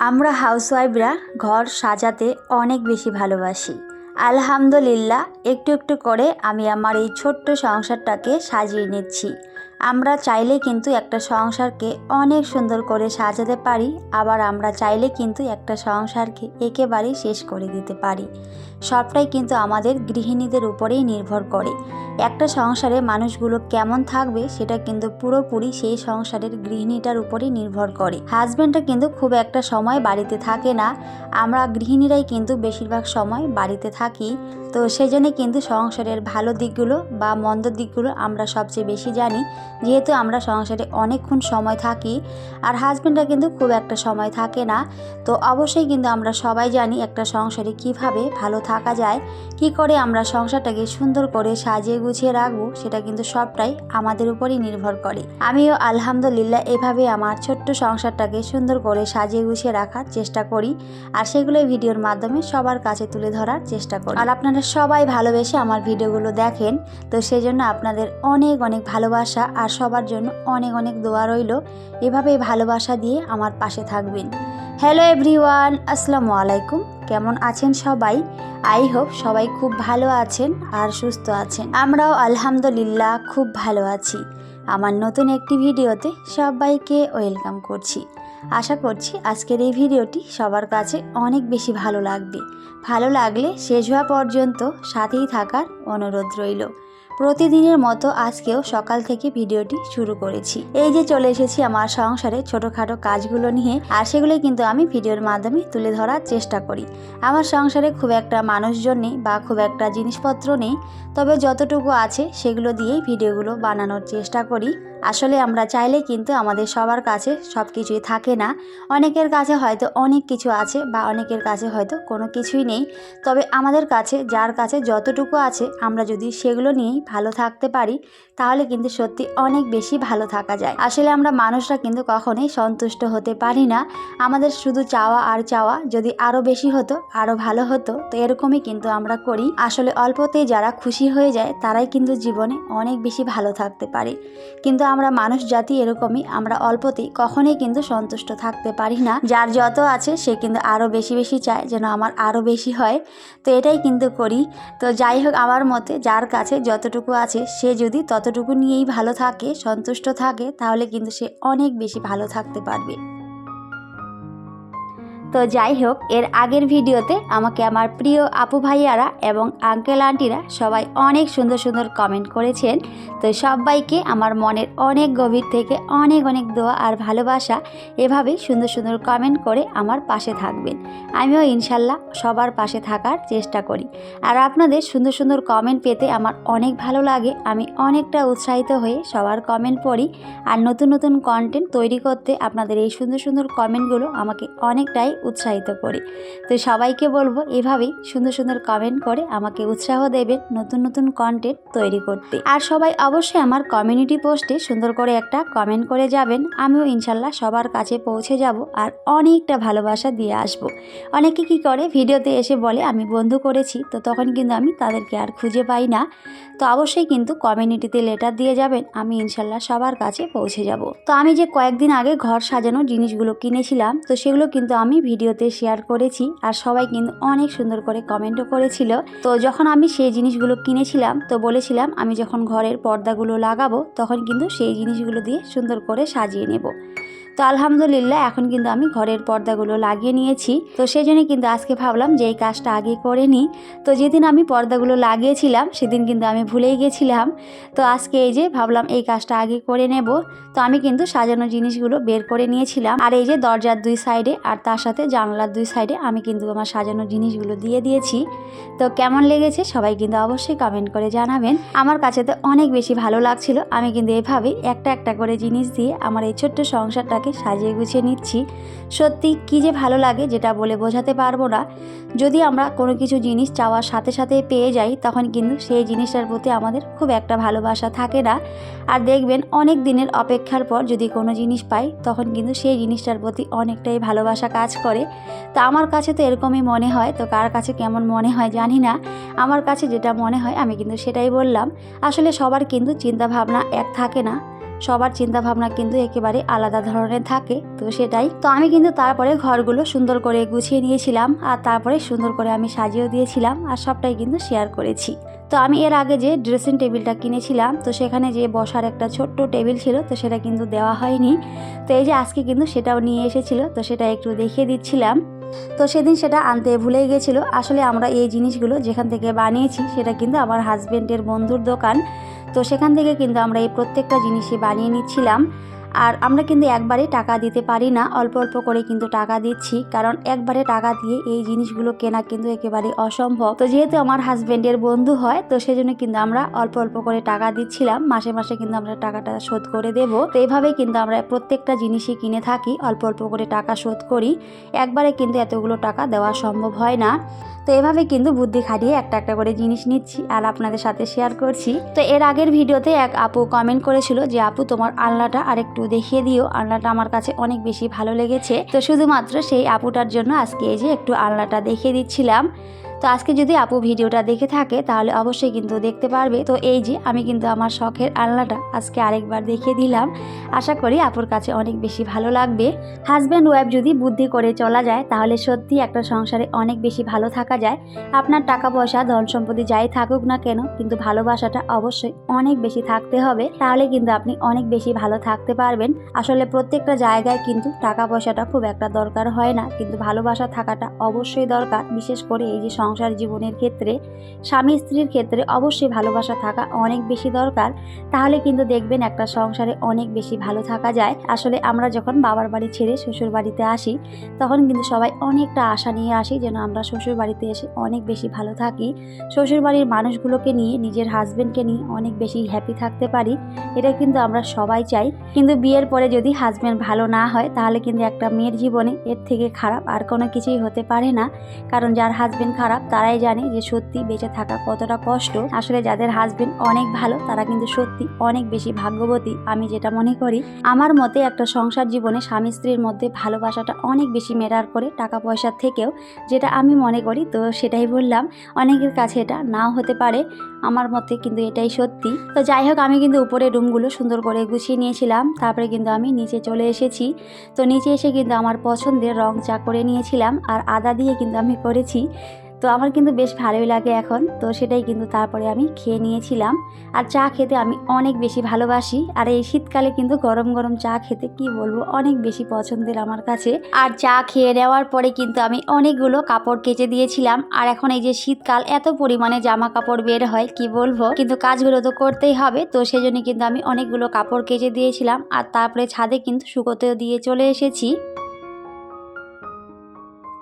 আমরা হাউসওয়াইফরা ঘর সাজাতে অনেক বেশি ভালোবাসি। আলহামদুলিল্লাহ, একটু একটু করে আমি আমার এই ছোট্ট সংসারটাকে সাজিয়ে নিচ্ছি। আমরা চাইলে কিন্তু একটা সংসারকে অনেক সুন্দর করে সাজাতে পারি, আবার আমরা চাইলে কিন্তু একটা সংসারকে একেবারেই শেষ করে দিতে পারি। সবটাই কিন্তু আমাদের গৃহিণীদের উপরেই নির্ভর করে। একটা সংসারে মানুষগুলো কেমন থাকবে, সেটা কিন্তু পুরোপুরি সেই সংসারের গৃহিণীটার উপরেই নির্ভর করে। হাজব্যান্ডটা কিন্তু খুব একটা সময় বাড়িতে থাকে না। আমরা গৃহিণীরাই কিন্তু বেশিরভাগ সময় বাড়িতে থাকি। তো সেজন্য কিন্তু সংসারের ভালো দিকগুলো বা মন্দ দিকগুলো আমরা সবচেয়ে বেশি জানি। যেহেতু আমরা সংসারে অনেকক্ষণ সময় থাকি, আর হাজব্যান্ডরা কিন্তু খুব একটা সময় থাকে না। তো অবশ্যই কিন্তু আমরা সবাই জানি একটা সংসারে কীভাবে ভালো থাকা যায়, কি করে আমরা সংসারটাকে সুন্দর করে সাজিয়ে গুছিয়ে রাখব, সেটা কিন্তু সবটাই আমাদের উপরই নির্ভর করে। আমিও আলহামদুলিল্লাহ এভাবে আমার ছোট্ট সংসারটাকে সুন্দর করে সাজিয়ে গুছিয়ে রাখার চেষ্টা করি, আর সেগুলোই ভিডিওর মাধ্যমে সবার কাছে তুলে ধরার চেষ্টা করি। আর আপনারা সবাই ভালোবেসে আমার ভিডিওগুলো দেখেন, তো সেই জন্য আপনাদের অনেক অনেক ভালোবাসা, আর সবার জন্য অনেক অনেক দোয়া রইল। এভাবেই ভালোবাসা দিয়ে আমার পাশে থাকবেন। হ্যালো এভরিওয়ান, আসসালামু আলাইকুম। কেমন আছেন সবাই? আই হোপ সবাই খুব ভালো আছেন আর সুস্থ আছেন। আমরাও আলহামদুলিল্লাহ খুব ভালো আছি। আমার নতুন একটি ভিডিওতে সবাইকে ওয়েলকাম করছি। আশা করছি আজকের এই ভিডিওটি সবার কাছে অনেক বেশি ভালো লাগবে। ভালো লাগলে শেষ হওয়া পর্যন্ত সাথেই থাকার অনুরোধ রইল। প্রতিদিনের মতো আজকেও সকাল থেকে ভিডিওটি শুরু করেছি। এই যে চলে এসেছি আমার সংসারে ছোটোখাটো কাজগুলো নিয়ে, আর সেগুলোই কিন্তু আমি ভিডিওর মাধ্যমে তুলে ধরার চেষ্টা করি। আমার সংসারে খুব একটা মানুষজন নেই বা খুব একটা জিনিসপত্র নেই, তবে যতটুকু আছে সেগুলো দিয়েই ভিডিওগুলো বানানোর চেষ্টা করি। আসলে আমরা চাইলে কিন্তু আমাদের সবার কাছে সব কিছুই থাকে না। অনেকের কাছে হয়তো অনেক কিছু আছে বা অনেকের কাছে হয়তো কোনো কিছুই নেই। তবে আমাদের কাছে, যার কাছে যতটুকু আছে, আমরা যদি সেগুলো নিয়েই ভালো থাকতে পারি, তাহলে কিন্তু সত্যি অনেক বেশি ভালো থাকা যায়। আসলে আমরা মানুষরা কিন্তু কখনোই সন্তুষ্ট হতে পারি না। আমাদের শুধু চাওয়া আর চাওয়া, যদি আরও বেশি হতো আরও ভালো হতো, তো এরকমই কিন্তু আমরা করি। আসলে অল্পতেই যারা খুশি হয়ে যায়, তারাই কিন্তু জীবনে অনেক বেশি ভালো থাকতে পারে। কিন্তু আমরা মানুষ, জাতি এরকমই, আমরা অল্পতেই কখনোই কিন্তু সন্তুষ্ট থাকতে পারি না। যার যত আছে, সে কিন্তু আরও বেশি বেশি চায় যেন আমার আরও বেশি হয়। তো এটাই কিন্তু করি। তো যাই হোক, আমার মতে যার কাছে যতটুকু আছে, সে যদি ততটুকু নিয়েই ভালো থাকে, সন্তুষ্ট থাকে, তাহলে কিন্তু সে অনেক বেশি ভালো থাকতে পারবে। তো যাই হোক, এর আগের ভিডিওতে আমাকে আমার প্রিয় আপু ভাইয়ারা এবং আঙ্কেল আন্টিরা সবাই অনেক সুন্দর সুন্দর কমেন্ট করেছেন। তো সবাইকে আমার মনের অনেক গভীর থেকে অনেক অনেক দোয়া আর ভালোবাসা এভাবেই সুন্দর সুন্দর কমেন্ট করে আমার পাশে থাকবেন। আমিও ইনশাল্লাহ সবার পাশে থাকার চেষ্টা করি। আর আপনাদের সুন্দর সুন্দর কমেন্ট পেতে আমার অনেক ভালো লাগে। আমি অনেকটা উৎসাহিত হয়ে সবার কমেন্ট পড়ি আর নতুন নতুন কন্টেন্ট তৈরি করতে আপনাদের এই সুন্দর সুন্দর কমেন্টগুলো আমাকে অনেকটাই উৎসাহিত করে। তো সবাইকে বলব এভাবেই সুন্দর সুন্দর কমেন্ট করে আমাকে উৎসাহ দেবেন নতুন নতুন কন্টেন্ট তৈরি করতে। আর সবাই অবশ্যই আমার কমিউনিটি পোস্টে সুন্দর করে একটা কমেন্ট করে যাবেন। আমিও ইনশাল্লাহ সবার কাছে পৌঁছে যাব আর অনেকটা ভালোবাসা দিয়ে আসব। অনেকে কি করে ভিডিওতে এসে বলে, আমি বন্ধু করেছি। তো তখন কিন্তু আমি তাদেরকে আর খুঁজে পাই না। তো অবশ্যই কিন্তু কমিউনিটিতে লেটার দিয়ে যাবেন। আমি ইনশাল্লাহ সবার কাছে পৌঁছে যাব। তো আমি যে কয়েকদিন আগে ঘর সাজানো জিনিসগুলো কিনেছিলাম, তো সেগুলো কিন্তু আমি ভিডিওতে শেয়ার করেছি আর সবাই কিন্তু অনেক সুন্দর করে কমেন্টও করেছিল। তো যখন আমি সেই জিনিসগুলো কিনেছিলাম, তো বলেছিলাম আমি যখন ঘরের পর্দাগুলো লাগাবো, তখন কিন্তু সেই জিনিসগুলো দিয়ে সুন্দর করে সাজিয়ে নেব। তো আলহামদুলিল্লাহ, এখন কিন্তু আমি ঘরের পর্দাগুলো লাগিয়ে নিয়েছি। তো সেই জন্য কিন্তু আজকে ভাবলাম যে এই কাজটা আগে করে নিই। তো যেদিন আমি পর্দাগুলো লাগিয়েছিলাম, সেদিন কিন্তু আমি ভুলেই গেছিলাম। তো আজকে এই যে ভাবলাম এই কাজটা আগে করে নেব। তো আমি কিন্তু সাজানো জিনিসগুলো বের করে নিয়েছিলাম। আর এই যে দরজার দুই সাইডে আর তার সাথে জানলার দুই সাইডে আমি কিন্তু আমার সাজানো জিনিসগুলো দিয়ে দিয়েছি। তো কেমন লেগেছে সবাই কিন্তু অবশ্যই কমেন্ট করে জানাবেন। আমার কাছে তো অনেক বেশি ভালো লাগছিল। আমি কিন্তু এভাবেই একটা একটা করে জিনিস দিয়ে আমার এই ছোট্ট সংসারটাকে সাজিয়ে গুছিয়ে নিচ্ছি। সত্যি কী যে ভালো লাগে যেটা বলে বোঝাতে পারব না। যদি আমরা কোনো কিছু জিনিস চাওয়ার সাথে সাথে পেয়ে যাই, তখন কিন্তু সেই জিনিসটার প্রতি আমাদের খুব একটা ভালোবাসা থাকে না। আর দেখবেন অনেক দিনের অপেক্ষার পর যদি কোনো জিনিস পাই, তখন কিন্তু সেই জিনিসটার প্রতি অনেকটাই ভালোবাসা কাজ করে। তো আমার কাছে তো এরকমই মনে হয়, তো কার কাছে কেমন মনে হয় জানি না। আমার কাছে যেটা মনে হয়, আমি কিন্তু সেটাই বললাম। আসলে সবার কিন্তু চিন্তা ভাবনা এক থাকে না। সবার চিন্তা ভাবনা কিন্তু একেবারে আলাদা ধরনের থাকে, তো সেটাই। তো আমি কিন্তু তারপরে ঘরগুলো সুন্দর করে গুছিয়ে নিয়েছিলাম, আর তারপরে সুন্দর করে আমি সাজিয়েও দিয়েছিলাম, আর সবটাই কিন্তু শেয়ার করেছি। তো আমি এর আগে যে ড্রেসিং টেবিলটা কিনেছিলাম, তো সেখানে যে বসার একটা ছোট্ট টেবিল ছিল, তো সেটা কিন্তু দেওয়া হয়নি। তো এই যে আজকে কিন্তু সেটাও নিয়ে এসেছিল, তো সেটা একটু দেখিয়ে দিচ্ছিলাম। তো সেদিন সেটা আনতে ভুলে গেছিল। আসলে আমরা এই জিনিসগুলো যেখান থেকে বানিয়েছি, সেটা কিন্তু আমার হাজব্যান্ডের বন্ধুর দোকান। তো সেখান থেকে কিন্তু আমরা এই প্রত্যেকটা জিনিসই বানিয়ে নিচ্ছিলাম। আর আমরা কিন্তু একবারে টাকা দিতে পারি না, অল্প অল্প করে কিন্তু টাকা দিচ্ছি, কারণ একবারে টাকা দিয়ে এই জিনিসগুলো কেনা কিন্তু একেবারে অসম্ভব। তো যেহেতু আমার হাজব্যান্ডের বন্ধু হয়, তো সেজন্য কিন্তু আমরা অল্প অল্প করে টাকা দিচ্ছিলাম, মাসে মাসে কিন্তু আমরা টাকাটা শোধ করে দেব। তো এইভাবেই কিন্তু আমরা প্রত্যেকটা জিনিসই কিনে থাকি, অল্প অল্প করে টাকা শোধ করি। একবারে কিন্তু এতগুলো টাকা দেওয়া সম্ভব হয় না। তো এভাবে কিন্তু বুদ্ধি খাটিয়ে একটা একটা করে জিনিস নিচ্ছি আর আপনাদের সাথে শেয়ার করছি। তো এর আগের ভিডিওতে এক আপু কমেন্ট করেছিল যে, আপু, তোমার আলনাটা আরেকটু দেখিয়ে দিও, আলনাটা আমার কাছে অনেক বেশি ভালো লেগেছে। তো শুধুমাত্র সেই আপুটার জন্য আজকে এই যে একটু আলনাটা দেখিয়ে দিচ্ছিলাম। তো আজকে যদি আপু ভিডিওটা দেখে থাকে, তাহলে অবশ্যই কিন্তু দেখতে পারবে। তো এই যে আমি কিন্তু আমার শখের আলনাটা আজকে আরেকবার দেখিয়ে দিলাম। আশা করি আপুর কাছে অনেক বেশি ভালো লাগবে। হাজব্যান্ড ওয়াইফ যদি বুদ্ধি করে চলা যায়, তাহলে সত্যি একটা সংসারে অনেক বেশি ভালো থাকা যায়। আপনার টাকা পয়সা, ধন সম্পত্তি যাই থাকুক না কেন, কিন্তু ভালোবাসাটা অবশ্যই অনেক বেশি থাকতে হবে। তাহলে কিন্তু আপনি অনেক বেশি ভালো থাকতে পারবেন। আসলে প্রত্যেকটা জায়গায় কিন্তু টাকা পয়সাটা খুব একটা দরকার হয় না, কিন্তু ভালোবাসা থাকাটা অবশ্যই দরকার। বিশেষ করে এই যে সংসার জীবনের ক্ষেত্রে, স্বামী স্ত্রীর ক্ষেত্রে অবশ্যই ভালোবাসা থাকা অনেক বেশি দরকার। তাহলে কিন্তু দেখবেন একটা সংসারে অনেক বেশি ভালো থাকা যায়। আসলে আমরা যখন বাবার বাড়ি ছেড়ে শ্বশুর বাড়িতে আসি, তখন কিন্তু সবাই অনেকটা আশা নিয়ে আসি যেন আমরা শ্বশুর বাড়িতে এসে অনেক বেশি ভালো থাকি। শ্বশুর বাড়ির মানুষগুলোকে নিয়ে, নিজের হাজবেন্ডকে নিয়ে অনেক বেশি হ্যাপি থাকতে পারি। এটা কিন্তু আমরা সবাই চাই। কিন্তু বিয়ের পরে যদি হাজব্যান্ড ভালো না হয়, তাহলে কিন্তু একটা মেয়ের জীবনে এর থেকে খারাপ আর কোনো কিছুই হতে পারে না। কারণ যার হাজবেন্ড খারাপ তারাই জানে যে সত্যি বেঁচে থাকা কতটা কষ্ট। আসলে যাদের হাজবেন্ড অনেক ভালো, তারা কিন্তু সত্যি অনেক বেশি ভাগ্যবতী, আমি যেটা মনে করি। আমার মতে একটা সংসার জীবনে স্বামী স্ত্রীর মধ্যে ভালোবাসাটা অনেক বেশি মেটার করে টাকা পয়সার থেকেও, যেটা আমি মনে করি, তো সেটাই বললাম। অনেকের কাছে এটা নাও হতে পারে, আমার মতে কিন্তু এটাই সত্যি। তো যাই হোক, আমি কিন্তু উপরে রুমগুলো সুন্দর করে গুছিয়ে নিয়েছিলাম, তারপরে কিন্তু আমি নিচে চলে এসেছি। তো নিচে এসে কিন্তু আমার পছন্দের রং চা করে নিয়েছিলাম, আর আদা দিয়ে কিন্তু আমি করেছি। তো আমার কিন্তু বেশ ভালোই লাগে এখন। তো সেটাই কিন্তু তারপরে আমি খেয়ে নিয়েছিলাম। আর চা খেতে আমি অনেক বেশি ভালোবাসি। আর এই শীতকালে কিন্তু গরম গরম চা খেতে কি বলব, অনেক বেশি পছন্দের আমার কাছে। আর চা খেয়ে নেওয়ার পরে কিন্তু আমি অনেকগুলো কাপড় কেচে দিয়েছিলাম। আর এখন এই যে শীতকাল, এত পরিমাণে জামা কাপড় বের হয়, কি বলব? কিন্তু কাজগুলো তো করতেই হবে। তো সেই জন্য কিন্তু আমি অনেকগুলো কাপড় কেচে দিয়েছিলাম। আর তারপরে ছাদে কিন্তু শুকোতেও দিয়ে চলে এসেছি।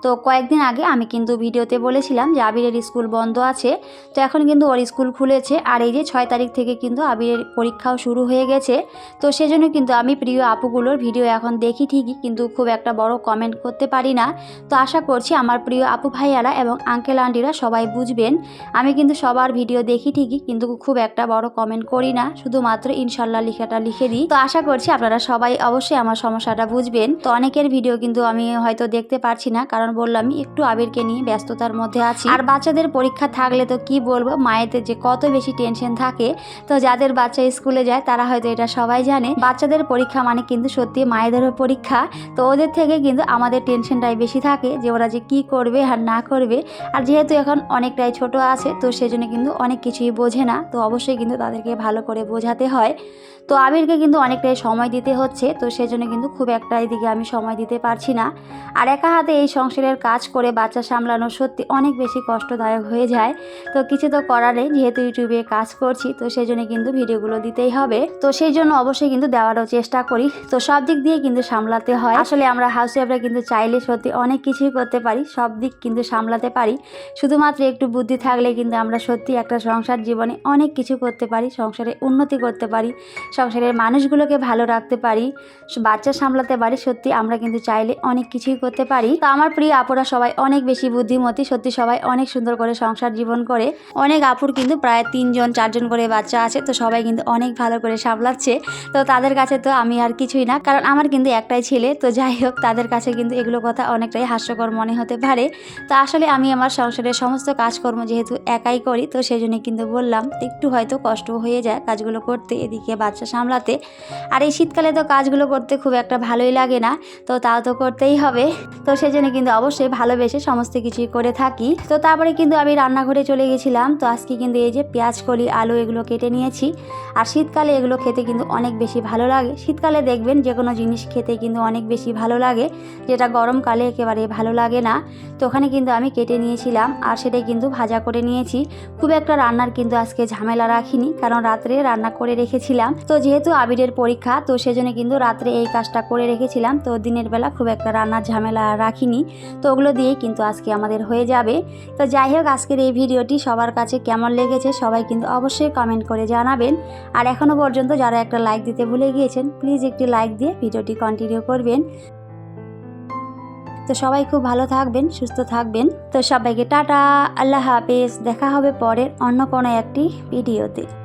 তো কয়েকদিন আগে আমি কিন্তু ভিডিওতে বলেছিলাম যে আবিরের স্কুল বন্ধ আছে, তো এখন কিন্তু ওর স্কুল খুলেছে। আর এই যে ছয় তারিখ থেকে কিন্তু আবিরের পরীক্ষাও শুরু হয়ে গেছে। তো সেজন্য কিন্তু আমি প্রিয় আপুগুলোর ভিডিও এখন দেখি ঠিকই, কিন্তু খুব একটা বড় কমেন্ট করতে পারি না। তো আশা করছি আমার প্রিয় আপু ভাইয়ারা এবং আঙ্কেল আন্টিরা সবাই বুঝবেন। আমি কিন্তু সবার ভিডিও দেখি ঠিকই, কিন্তু খুব একটা বড় কমেন্ট করি না, শুধুমাত্র ইনশাল্লাহ লেখাটা লিখে দিই। তো আশা করছি আপনারা সবাই অবশ্যই আমার সমস্যাটা বুঝবেন। তো অনেকের ভিডিও কিন্তু আমি হয়তো দেখতে পারছি না, কারণ বললাম একটু আবিরকে নিয়ে ব্যস্ততার মধ্যে আছি। আর বাচ্চাদের পরীক্ষা থাকলে তো কি বলব? মায়েদের যে কত বেশি টেনশন থাকে, তো যাদের বাচ্চা স্কুলে যায়, তারা হয়তো এটা সবাই জানে। বাচ্চাদের পরীক্ষা মানে কিন্তু সত্যি মায়েদেরও পরীক্ষা। তো ওদের থেকে কিন্তু আমাদের টেনশনটাই বেশি থাকে, যে ওরা যে কি করবে আর না করবে। আর যেহেতু এখন অনেকটাই ছোট আছে, তো সেজন্য কিন্তু অনেক কিছুই বোঝে না। তো অবশ্যই কিন্তু তাদেরকে ভালো করে বোঝাতে হয়। তো আবিরকে কিন্তু অনেকটাই সময় দিতে হচ্ছে, তো সেজন্য কিন্তু খুব একটা এদিকে আমি সময় দিতে পারছি না। আর একা হাতে এই সংসারের কাজ করে বাচ্চা সামলানো সত্যি অনেক বেশি কষ্টদায়ক হয়ে যায়। তো কিছু তো করার যেহেতু ইউটিউবে কাজ করছি, তো সেই জন্য কিন্তু ভিডিওগুলো দিতেই হবে। তো সেই জন্য অবশ্যই কিন্তু দেওয়ারও চেষ্টা করি। তো সব দিক দিয়ে কিন্তু সামলাতে হয়। আসলে আমরা হাউস ওয়াইফরা কিন্তু চাইলে সত্যি অনেক কিছুই করতে পারি, সব দিক কিন্তু সামলাতে পারি। শুধুমাত্র একটু বুদ্ধি থাকলে কিন্তু আমরা সত্যি একটা সংসার জীবনে অনেক কিছু করতে পারি, সংসারে উন্নতি করতে পারি, সংসারের মানুষগুলোকে ভালো রাখতে পারি, বাচ্চা সামলাতে পারি, সত্যি আমরা কিন্তু চাইলে অনেক কিছুই করতে পারি। তো আমার প্রিয় আপুরা সবাই অনেক বেশি বুদ্ধিমতী, সত্যি সবাই অনেক সুন্দর করে সংসার জীবন করে। অনেক আপুর কিন্তু প্রায় তিনজন, চারজন করে বাচ্চা আছে, তো সবাই কিন্তু অনেক ভালো করে সামলাচ্ছে। তো তাদের কাছে তো আমি আর কিছুই না, কারণ আমার কিন্তু একটাই ছেলে, তো যাই হোক, তাদের কাছে কিন্তু এগুলো কথা অনেকটাই হাস্যকর মনে হতে পারে। তো আসলে আমি আমার সংসারের সমস্ত কাজকর্ম যেহেতু একাই করি, তো সেই জন্য কিন্তু বললাম, একটু হয়তো কষ্ট হয়ে যায় কাজগুলো করতে, এদিকে বাচ্চা সামলাতে। আর এই শীতকালে তো কাজগুলো করতে খুব একটা ভালোই লাগে না, তো তাও তো করতেই হবে। তো সেজন্য কিন্তু অবশ্যই ভালোবেসে সমস্ত কিছুই করে থাকি। তো তারপরে কিন্তু আমি রান্নাঘরে চলে গেছিলাম। তো আজকে কিন্তু এই যে পেঁয়াজ, কলি, আলু এগুলো কেটে নিয়েছি। আর শীতকালে এগুলো খেতে কিন্তু অনেক বেশি ভালো লাগে। শীতকালে দেখবেন যে কোনো জিনিস খেতে কিন্তু অনেক বেশি ভালো লাগে। যেটা গরমকালে একেবারে ভালো লাগে না। তো ওখানে কিন্তু আমি কেটে নিয়েছিলাম আর সেটাই কিন্তু ভাজা করে নিয়েছি। খুব একটা রান্নার কিন্তু আজকে ঝামেলা রাখিনি, কারণ রাত্রে রান্না করে রেখেছিলাম। তো যেহেতু আবিরের পরীক্ষা, তো সেজন্য কিন্তু রাত্রে এই কাজটা করে রেখেছিলাম। তো দিনের বেলা খুব একটা রান্নার ঝামেলা রাখিনি। তো ওগুলো দিয়েই কিন্তু আজকে আমাদের হয়ে যাবে। তো যাই হোক, আজকের এই ভিডিওটি সবার কাছে কেমন লেগেছে সবাই কিন্তু অবশ্যই কমেন্ট করে জানাবেন। আর এখনও পর্যন্ত যারা একটা লাইক দিতে ভুলে গিয়েছেন প্লিজ একটি লাইক দিয়ে ভিডিওটি কন্টিনিউ করবেন। তো সবাই খুব ভালো থাকবেন, সুস্থ থাকবেন। তো সবাইকে টাটা, আল্লাহ হাফেজ। দেখা হবে পরের অন্য কোনো একটি ভিডিওতে।